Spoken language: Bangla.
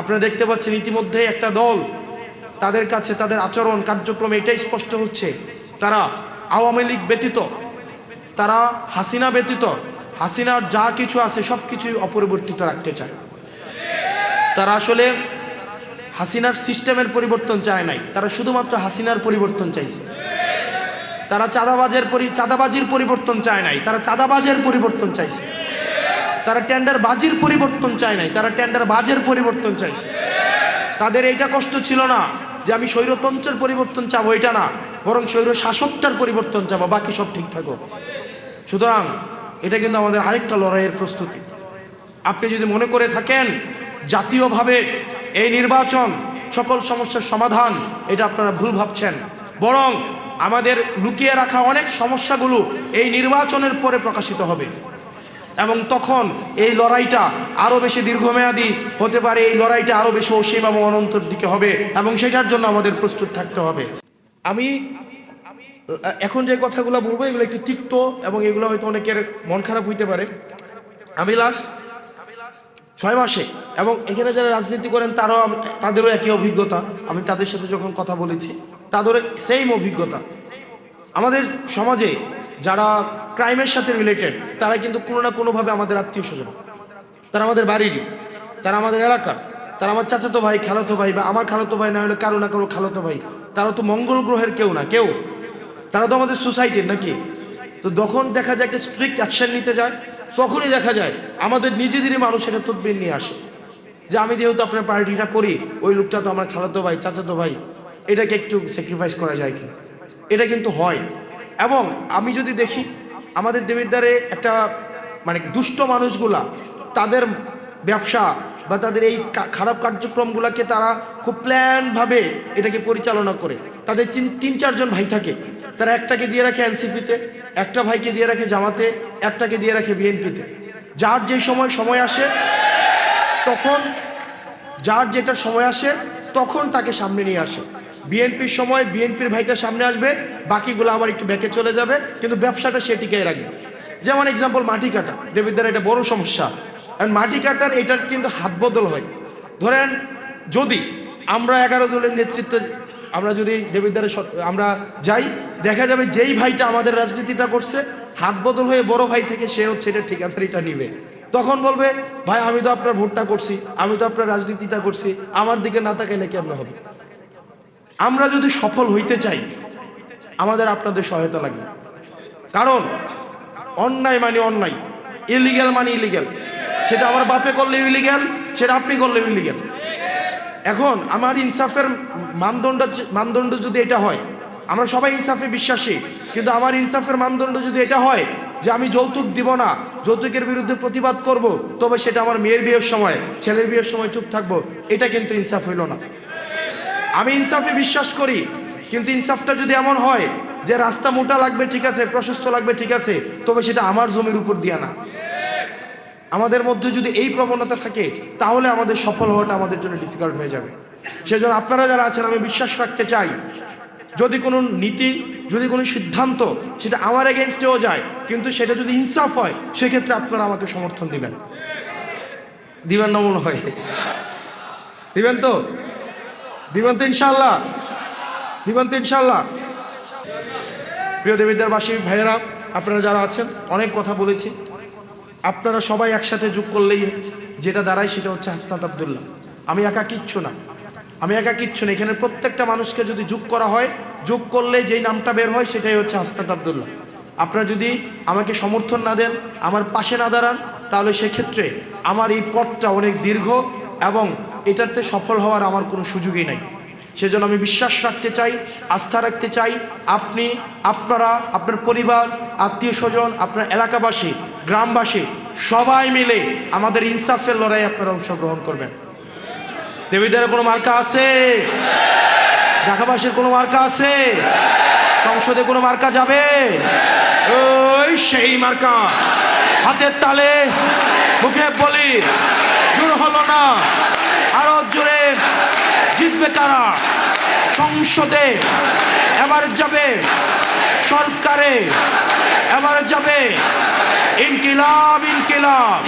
আপনারা দেখতে পাচ্ছেন ইতিমধ্যে একটা দল তাদের কাছে, তাদের আচরণ, কার্যক্রম এটাই স্পষ্ট হচ্ছে। তারা আওয়ামী লীগ ব্যতীত, তারা হাসিনা ব্যতীত, হাসিনার যা কিছু আছে সব কিছুই অপরিবর্তিত রাখতে চায়। তারা আসলে হাসিনার সিস্টেমের পরিবর্তন চায় নাই। তারা শুধুমাত্র হাসিনার পরিবর্তন চাইছে। তারা চাঁদাবাজের পরি, চাঁদাবাজির পরিবর্তন চায় নাই। তারা চাঁদাবাজের পরিবর্তন চাইছে। তারা টেন্ডার বাজির পরিবর্তন চায় নাই, তারা টেন্ডার বাজের পরিবর্তন চাইছে। তাদের এইটা কষ্ট ছিল না যে আমি স্বৈরতন্ত্রের পরিবর্তন চাবো এটা না। বরং স্বৈর শাসকটার পরিবর্তন চাবো, বাকি সব ঠিক থাকো সুতরাং এটা কিন্তু আমাদের আরেকটা লড়াইয়ের প্রস্তুতি। আপনি যদি মনে করে থাকেন, জাতীয়ভাবে এই নির্বাচন সকল সমস্যার সমাধান, এটা আপনারা ভুল ভাবছেন। বরং আমাদের লুকিয়ে রাখা অনেক সমস্যাগুলো এই নির্বাচনের পরে প্রকাশিত হবে। এবং তখন এই লড়াইটা আরও বেশি দীর্ঘমেয়াদী হতে পারে, এই লড়াইটা আরও বেশি অসীম এবং অনন্তর দিকে হবে এবং সেটার জন্য আমাদের প্রস্তুত থাকতে হবে। আমি এখন যে কথাগুলো বলব, এগুলো একটু তিক্ত এবং এগুলো হয়তো অনেকের মন খারাপ হইতে পারে। আমি লাস্ট ছয় মাসে এবং এখানে যারা রাজনীতি করেন, তারাও তাদেরও একই অভিজ্ঞতা। আমি তাদের সাথে যখন কথা বলেছি, তাদেরও সেম অভিজ্ঞতা। আমাদের সমাজে যারা ক্রাইমের সাথে রিলেটেড তারা কিন্তু কোনো না কোনোভাবে আমাদের আত্মীয় স্বজন। তারা আমাদের বাড়িরই তারা আমাদের এলাকার, তারা আমার চাচাতো ভাই, খালাতো ভাই বা আমার খালাতো ভাই না হলে কারও না কারও খালাতো ভাই। তারা তো মঙ্গল গ্রহের কেউ না, কেউ? তারা তো আমাদের সোসাইটির নাকি? তো যখন দেখা যায় একটা স্ট্রিক্ট অ্যাকশন নিতে যায়, তখনই দেখা যায় আমাদের নিজেদেরই মানুষ এটা নিয়ে আসে। যে আমি যেহেতু আপনার পার্টিটা করি, ওই লোকটা তো আমার খালাতো ভাই, চাচাতো ভাই, এটাকে একটু স্যাক্রিফাইস করা যায় কি এটা কিন্তু হয়। এবং আমি যদি দেখি, আমাদের দেবিদ্বারে একটা মানে দুষ্ট মানুষগুলা, তাদের ব্যবসা বা তাদের এই খারাপ কার্যক্রমগুলোকে তারা খুব প্ল্যানভাবে এটাকে পরিচালনা করে। তাদের তিন- তিন চারজন ভাই থাকে। তারা একটাকে দিয়ে রাখে এনসিপিতে, একটা ভাইকে দিয়ে রাখে জামাতে, একটাকে দিয়ে রাখে বিএনপিতে। যার যে সময় সময় আসে, তখন, যার যেটা সময় আসে, তখন তাকে সামনে নিয়ে আসে। বিএনপির সময় বিএনপির ভাইটা সামনে আসবে, বাকিগুলো আবার একটু ব্যাকে চলে যাবে, কিন্তু ব্যবসাটা সে টিকিয়ে রাখবে। যেমন এক্সাম্পল মাটি কাটা। দেবিদ্যার এটা বড় সমস্যা। কারণ মাটি কাটার এটার কিন্তু হাত বদল হয়। ধরেন, যদি আমরা এগারো দলের নেতৃত্বে, আমরা যদি দেবিদ্বারে আমরা যাই, দেখা যাবে যেই ভাইটা আমাদের রাজনীতিটা করছে, হাত বদল হয়ে বড় ভাই থেকে সে হচ্ছে এটা ঠিকাদারিটা নিবে। তখন বলবে, ভাই, আমি তো আপনার ভোটটা করছি, আমি তো আপনার রাজনীতিটা করছি, আমার দিকে না তাকাইলে কেমন হবে? আমরা যদি সফল হইতে চাই, আমাদের আপনাদের সহায়তা লাগবে কারণ, অন্যায় মানে অন্যায়। ইলিগ্যাল মানে ইলিগ্যাল সেটা আমার বাপে করলে ইলিগ্যাল সেটা আপনি করলে ইলিগ্যাল এখন আমার ইনসাফের মানদণ্ড মানদণ্ড যদি এটা হয়, আমরা সবাই ইনসাফে বিশ্বাসী, কিন্তু আমার ইনসাফের মানদণ্ড যদি এটা হয় যে আমি যৌতুক দিব না, যৌতুকের বিরুদ্ধে প্রতিবাদ করব, তবে সেটা আমার মেয়ের বিয়ের সময়, ছেলের বিয়ের সময় চুপ থাকব, এটা কিন্তু ইনসাফ হইল না। আমি ইনসাফে বিশ্বাস করি, কিন্তু ইনসাফটা যদি এমন হয় যে রাস্তা মোটা লাগবে ঠিক আছে, প্রশস্ত লাগবে ঠিক আছে, তবে সেটা আমার জমির উপর দিয়া না। আমাদের মধ্যে যদি এই প্রবণতা থাকে, তাহলে আমাদের সফল হওয়াটা আমাদের জন্য ডিফিকাল্ট হয়ে যাবে। সেজন্য আপনারা যারা আছেন, আমি বিশ্বাস রাখতে চাই, যদি কোনো নীতি, যদি কোনো সিদ্ধান্ত সেটা আমার এগেনস্টেও যায়, কিন্তু সেটা যদি ইনসাফ হয়, সেক্ষেত্রে আপনারা আমাকে সমর্থন দিবেন। দিবেন না মনে হয়। দিবেন তো? দিবেন তো ইনশাল্লাহ দিবেন তো ইনশাল্লাহ প্রিয় দেবিদ্যারবাসী ভাইয়েরা, আপনারা যারা আছেন, অনেক কথা বলেছি। আপনারা সবাই একসাথে যোগ করলেই যেটা দাঁড়ায় সেটা হচ্ছে হাসনাত আবদুল্লাহ। আমি একা কিচ্ছু না। আমি একা কিচ্ছু না। এখানে প্রত্যেকটা মানুষকে যদি যোগ করা হয়, যোগ করলে যেই নামটা বের হয় সেটাই হচ্ছে হাসনাত আবদুল্লাহ। আপনারা যদি আমাকে সমর্থন না দেন, আমার পাশে না দাঁড়ান, তাহলে সেক্ষেত্রে আমার এই পথটা অনেক দীর্ঘ এবং এটাতে সফল হওয়ার আমার কোনো সুযোগই নাই। সেজন্য আমি বিশ্বাস রাখতে চাই, আস্থা রাখতে চাই, আপনি, আপনারা, আপনার পরিবার, আত্মীয় স্বজন, আপনার এলাকাবাসী, গ্রামবাসী, সবাই মিলে আমাদের ইনসাফের লড়াই আপনারা অংশগ্রহণ করবেন। দেবীদের কোনো মার্কা আছে? ঢাকাবাসীর কোনো মার্কা আছে? সংসদে কোনো মার্কা যাবে? ওই সেই মার্কা। হাতের তালে, মুখে বলি, জোর হলো না। আরও জুড়ে জিতবে তারা। সংসদে এবার যাবে সরকারে। এবার যাবে ইনকিলাব ইনকিলাব।